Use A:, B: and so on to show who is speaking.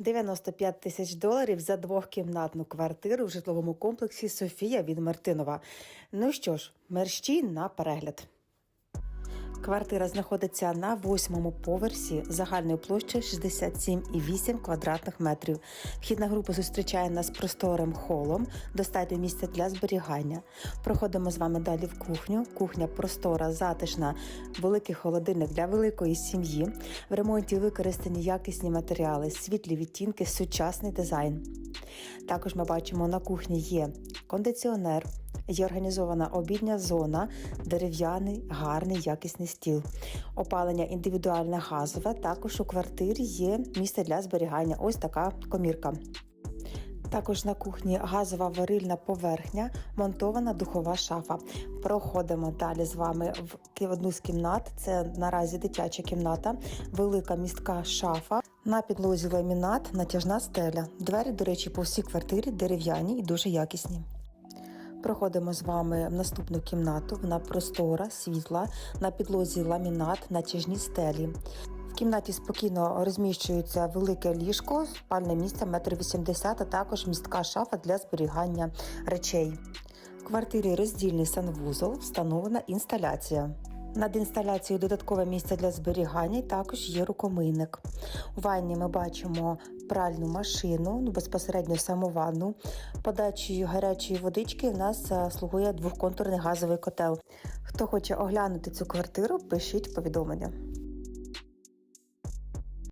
A: 95 тисяч доларів за двохкімнатну квартиру в житловому комплексі Софія від Мартинова. Ну що ж, мерщій на перегляд. Квартира знаходиться на восьмому поверсі загальною площею 67,8 квадратних метрів. Вхідна група зустрічає нас просторим холом, достатньо місця для зберігання. Проходимо з вами далі в кухню. Кухня простора, затишна, великий холодильник для великої сім'ї. В ремонті використані якісні матеріали, світлі відтінки, сучасний дизайн. Також ми бачимо на кухні є кондиціонер, є організована обідня зона, дерев'яний, гарний, якісний стіл. Опалення індивідуальне газове. Також у квартирі є місце для зберігання. Ось така комірка. Також на кухні газова варильна поверхня, монтована духова шафа. Проходимо далі з вами в одну з кімнат. Це наразі дитяча кімната, велика містка шафа. На підлозі ламінат, натяжна стеля. Двері, до речі, по всій квартирі дерев'яні і дуже якісні. Проходимо з вами в наступну кімнату. Вона простора, світла, на підлозі ламінат, натяжні стелі. В кімнаті спокійно розміщується велике ліжко, спальне місце 1,80 м, а також містка шафа для зберігання речей. В квартирі роздільний санвузол, встановлена інсталяція. Над інсталяцією додаткове місце для зберігання і також є рукомийник. У ванні ми бачимо пральну машину, ну, безпосередньо самованну. Подачею гарячої водички у нас е, слугує двохконтурний газовий котел. Хто хоче оглянути цю квартиру, пишіть повідомлення.